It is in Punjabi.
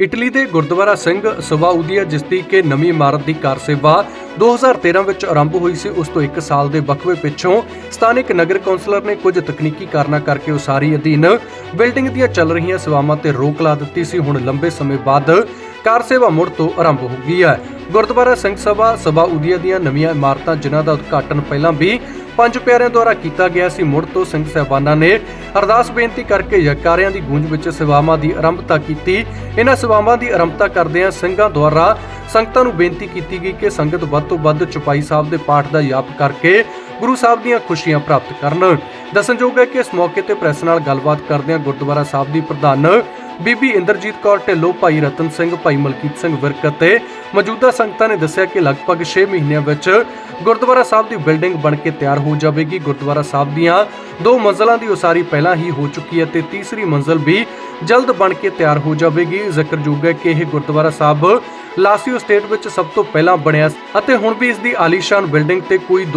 ਇਟਲੀ ਦੇ ਗੁਰਦੁਆਰਾ ਸਿੰਘ ਸਵਾਉਦੀਆ ਜਿਸ ਦੀ ਕਿ ਨਵੀਂ ਇਮਾਰਤ ਦੀ ਕਾਰ ਸੇਵਾ 2013 ਵਿੱਚ ਆਰੰਭ ਹੋਈ ਸੀ। ਉਸ ਤੋਂ 1 ਸਾਲ ਦੇ ਵਕਫੇ ਪਿੱਛੋਂ ਸਥਾਨਕ ਨਗਰ ਕੌਂਸਲਰ ਨੇ ਕੁਝ ਤਕਨੀਕੀ ਕਾਰਨਾਂ ਕਰਕੇ ਉਸਾਰੀ ਅਧੀਨ ਬਿਲਡਿੰਗ ਦੀਆਂ ਚੱਲ ਰਹੀਆਂ ਸੇਵਾਵਾਂ ਤੇ ਰੋਕ ਲਾ ਦਿੱਤੀ ਸੀ। ਹੁਣ ਲੰਬੇ ਸਮੇਂ ਬਾਅਦ ਕਾਰ ਸੇਵਾ ਮੁੜ ਤੋਂ ਆਰੰਭ ਹੋ ਗਈ ਹੈ। ਗੁਰਦੁਆਰਾ ਸਿੰਘ ਸਭਾ ਸਵਾਉਦੀਆ ਦੀਆਂ ਨਵੀਆਂ ਇਮਾਰਤਾਂ ਜਿਨ੍ਹਾਂ ਦਾ ਉਦਘਾਟਨ ਪਹਿਲਾਂ ਵੀ ਪੰਜ ਪਿਆਰਿਆਂ ਦੁਆਰਾ ਕੀਤਾ ਗਿਆ ਸੀ, ਮੁੜ ਤੋਂ ਸਿੰਘ ਸਹਿਬਾਨਾਂ ਨੇ ਅਰਦਾਸ ਬੇਨਤੀ ਕਰਕੇ ਜਕਾਰਿਆਂ ਦੀ ਗੂੰਜ ਵਿੱਚ ਸੇਵਾਵਾਂ ਦੀ ਆਰੰਭਤਾ ਕੀਤੀ। ਇਹਨਾਂ ਸੇਵਾਵਾਂ ਦੀ ਆਰੰਭਤਾ ਕਰਦਿਆਂ ਸਿੰਘਾਂ ਦੁਆਰਾ ਸੰਗਤਾਂ ਨੂੰ ਬੇਨਤੀ ਕੀਤੀ ਗਈ ਕਿ ਸੰਗਤ ਵੱਧ ਤੋਂ ਵੱਧ ਚੁਪਾਈ ਸਾਹਿਬ ਦੇ ਪਾਠ ਦਾ ਯਾਪ ਕਰਕੇ ਗੁਰੂ ਸਾਹਿਬ ਦੀਆਂ ਖੁਸ਼ੀਆਂ ਪ੍ਰਾਪਤ ਕਰਨ। ਦੱਸਣਯੋਗ ਹੈ ਕਿ ਇਸ ਮੌਕੇ ਤੇ ਪ੍ਰੈਸ ਨਾਲ ਗੱਲਬਾਤ ਕਰਦਿਆਂ ਗੁਰਦੁਆਰਾ ਸਾਹਿਬ ਦੀ ਪ੍ਰਧਾਨ ਬੀਬੀ ਇੰਦਰਜੀਤ ਕੌਰ ਢਿੱਲੋਂ, ਭਾਈ ਰਤਨ ਸਿੰਘ, ਭਾਈ ਮਲਕੀਤ ਸਿੰਘ ਵਿਰਕ ਅਤੇ ਮੌਜੂਦਾ ਸੰਗਤਾਂ ਨੇ ਦੱਸਿਆ ਕਿ ਲਗਭਗ 6 ਮਹੀਨਿਆਂ ਵਿੱਚ ਗੁਰਦੁਆਰਾ ਸਾਹਿਬ ਦੀ ਬਿਲਡਿੰਗ ਬਣ ਕੇ ਤਿਆਰ ਹੋ ਜਾਵੇਗੀ। ਗੁਰਦੁਆਰਾ ਸਾਹਿਬ ਦੀਆਂ ਦੋ ਮੰਜ਼ਲਾਂ ਦੀ ਉਸਾਰੀ ਪਹਿਲਾਂ ਹੀ ਹੋ ਚੁੱਕੀ ਹੈ ਤੇ ਤੀਸਰੀ ਮੰਜ਼ਲ ਵੀ ਜਲਦ ਬਣ ਕੇ ਤਿਆਰ ਹੋ ਜਾਵੇਗੀ। ਜ਼ਿਕਰਯੋਗ ਹੈ ਕਿ ਇਹ ਗੁਰਦੁਆਰਾ ਸਾਹਿਬ ਲਾਸੀਓ ਸਟੇਟ ਵਿੱਚ ਸਭ ਤੋਂ ਪਹਿਲਾਂ ਬਣਿਆ ਅਤੇ ਹੁਣ ਵੀ ਇਸ ਦੀ ਆਲੀਸ਼ਾਨ ਬਿਲਡਿੰਗ ਤੇ ਕੋਈ